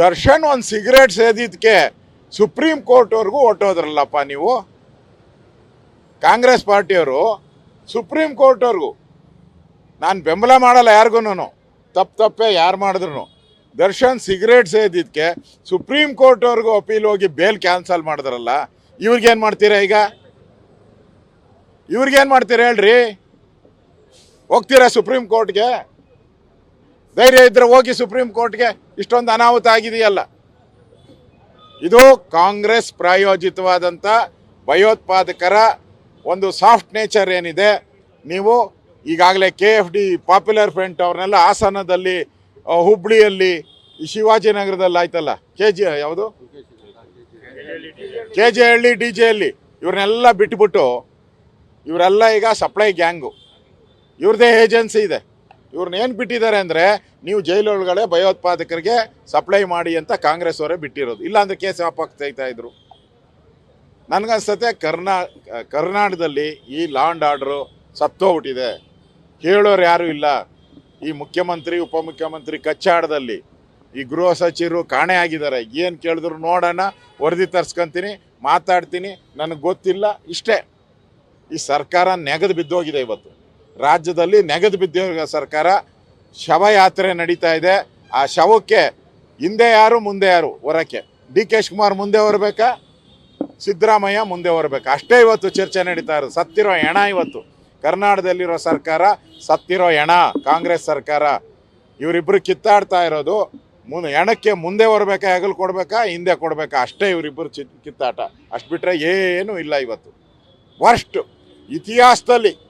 ದರ್ಶನ್ ಒಂದು ಸಿಗರೇಟ್ ಸೇದಿದ್ಕೆ ಸುಪ್ರೀಂ ಕೋರ್ಟ್ವರೆಗೂ ಹೊಟ್ಟೋದ್ರಲ್ಲಪ್ಪ ನೀವು? ಕಾಂಗ್ರೆಸ್ ಪಾರ್ಟಿಯವರು ಸುಪ್ರೀಂ ಕೋರ್ಟ್ವರೆಗೂ. ನಾನು ಬೆಂಬಲ ಮಾಡಲ್ಲ ಯಾರಿಗೂ ತಪ್ಪು ತಪ್ಪೇ ಯಾರು ಮಾಡಿದ್ರು ದರ್ಶನ್ ಸಿಗರೇಟ್ ಸೇದಿದ್ಕೆ ಸುಪ್ರೀಂ ಕೋರ್ಟ್ವರೆಗೂ ಅಪೀಲ್ ಹೋಗಿ ಬೇಲ್ ಕ್ಯಾನ್ಸಲ್ ಮಾಡಿದ್ರಲ್ಲ, ಇವ್ರಿಗೇನು ಮಾಡ್ತೀರಾ ಈಗ? ಇವ್ರಿಗೇನು ಮಾಡ್ತೀರಾ ಹೇಳ್ರಿ? ಹೋಗ್ತೀರಾ ಸುಪ್ರೀಂ ಕೋರ್ಟ್ಗೆ? ಧೈರ್ಯ ಇದ್ರೆ ಹೋಗಿ ಸುಪ್ರೀಂ ಕೋರ್ಟ್ಗೆ, ಇಷ್ಟೊಂದು ಅನಾಹುತ ಆಗಿದೆಯಲ್ಲ. ಇದು ಕಾಂಗ್ರೆಸ್ ಪ್ರಾಯೋಜಿತವಾದಂಥ ಭಯೋತ್ಪಾದಕರ ಒಂದು ಸಾಫ್ಟ್ ನೇಚರ್ ಏನಿದೆ, ನೀವು ಈಗಾಗಲೇ K F D popular front ಅವ್ರನ್ನೆಲ್ಲ ಹಾಸನದಲ್ಲಿ ಹುಬ್ಳಿಯಲ್ಲಿ ಶಿವಾಜಿನಗರದಲ್ಲಿ ಆಯ್ತಲ್ಲ? ಕೆ ಜಿ, ಯಾವುದು? K J Halli D J Halli ಇವ್ರನ್ನೆಲ್ಲ ಬಿಟ್ಬಿಟ್ಟು, ಇವರೆಲ್ಲ ಈಗ ಸಪ್ಲೈ ಗ್ಯಾಂಗು. ಇವ್ರದ್ದೇ ಏಜೆನ್ಸಿ ಇದೆ. ಇವ್ರನ್ನ ಏನು ಬಿಟ್ಟಿದ್ದಾರೆ ಅಂದರೆ ನೀವು ಜೈಲೊಳಗಡೆ ಭಯೋತ್ಪಾದಕರಿಗೆ ಸಪ್ಲೈ ಮಾಡಿ ಅಂತ ಕಾಂಗ್ರೆಸ್ ಅವರೇ ಬಿಟ್ಟಿರೋದು. ಇಲ್ಲಾಂದರೆ ಕೇಸ್ ವಾಪಸ್ ತೆಗಿತಾ ಇದ್ರು. ನನಗನ್ಸತ್ತೆ ಕರ್ನಾ, ಕರ್ನಾಟಕದಲ್ಲಿ ಈ ಲಾಂಡ್ ಆರ್ಡ್ರು ಸತ್ತೋಗ್ಬಿಟ್ಟಿದೆ. ಹೇಳೋರು ಯಾರೂ ಇಲ್ಲ. ಈ ಮುಖ್ಯಮಂತ್ರಿ, ಉಪಮುಖ್ಯಮಂತ್ರಿ ಕಚ್ಚಾಡದಲ್ಲಿ ಈ ಗೃಹ ಸಚಿವರು ಕಾಣೆ ಆಗಿದ್ದಾರೆ. ಏನು ಕೇಳಿದ್ರು ನೋಡೋಣ, ವರದಿ ತರ್ಸ್ಕೊಂತೀನಿ, ಮಾತಾಡ್ತೀನಿ, ನನಗೆ ಗೊತ್ತಿಲ್ಲ, ಇಷ್ಟೇ. ಈ ಸರ್ಕಾರ ನೆಗೆದು ಬಿದ್ದೋಗಿದೆ ಇವತ್ತು. ರಾಜ್ಯದಲ್ಲಿ ನೆಗೆದು ಬಿದ್ದಿರೋ ಸರ್ಕಾರ ಶವಯಾತ್ರೆ ನಡೀತಾ ಇದೆ. ಆ ಶವಕ್ಕೆ ಹಿಂದೆ ಯಾರು, ಮುಂದೆ ಯಾರು? ಹೊರಕ್ಕೆ. ಡಿ ಕೆ ಶಿವಕುಮಾರ್ ಮುಂದೆ ಹೊರಬೇಕಾ? ಸಿದ್ದರಾಮಯ್ಯ ಮುಂದೆ ಹೊರಬೇಕು? ಅಷ್ಟೇ ಇವತ್ತು ಚರ್ಚೆ ನಡೀತಾ ಇರೋದು. ಸತ್ತಿರೋ ಹೆಣ ಇವತ್ತು. ಕರ್ನಾಟಕದಲ್ಲಿರೋ ಸರ್ಕಾರ ಸತ್ತಿರೋ ಹೆಣ, ಕಾಂಗ್ರೆಸ್ ಸರ್ಕಾರ. ಇವರಿಬ್ಬರು ಕಿತ್ತಾಡ್ತಾ ಇರೋದು. ಮುಂದೆ ಹೆಣಕ್ಕೆ ಮುಂದೆ ಬರಬೇಕಾ ಹೆಗಲು ಕೊಡಬೇಕಾ, ಹಿಂದೆ ಕೊಡಬೇಕಾ? ಅಷ್ಟೇ ಇವರಿಬ್ಬರು ಚಿ, ಕಿತ್ತಾಟ. ಅಷ್ಟು ಬಿಟ್ಟರೆ ಏನೂ ಇಲ್ಲ ಇವತ್ತು. ವರ್ಸ್ಟ್ ಇತಿಹಾಸದಲ್ಲಿ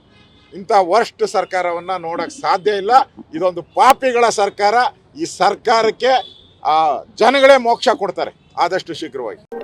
ಇಂಥ ವರ್ಸ್ಟ್ ಸರ್ಕಾರವನ್ನು ನೋಡೋಕ್ಕೆ ಸಾಧ್ಯ ಇಲ್ಲ. ಇದೊಂದು ಪಾಪಿಗಳ ಸರ್ಕಾರ. ಈ ಸರ್ಕಾರಕ್ಕೆ ಜನಗಳೇ ಮೋಕ್ಷ ಕೊಡ್ತಾರೆ. ಆದಷ್ಟು ಶೀಘ್ರವಾಗಿ.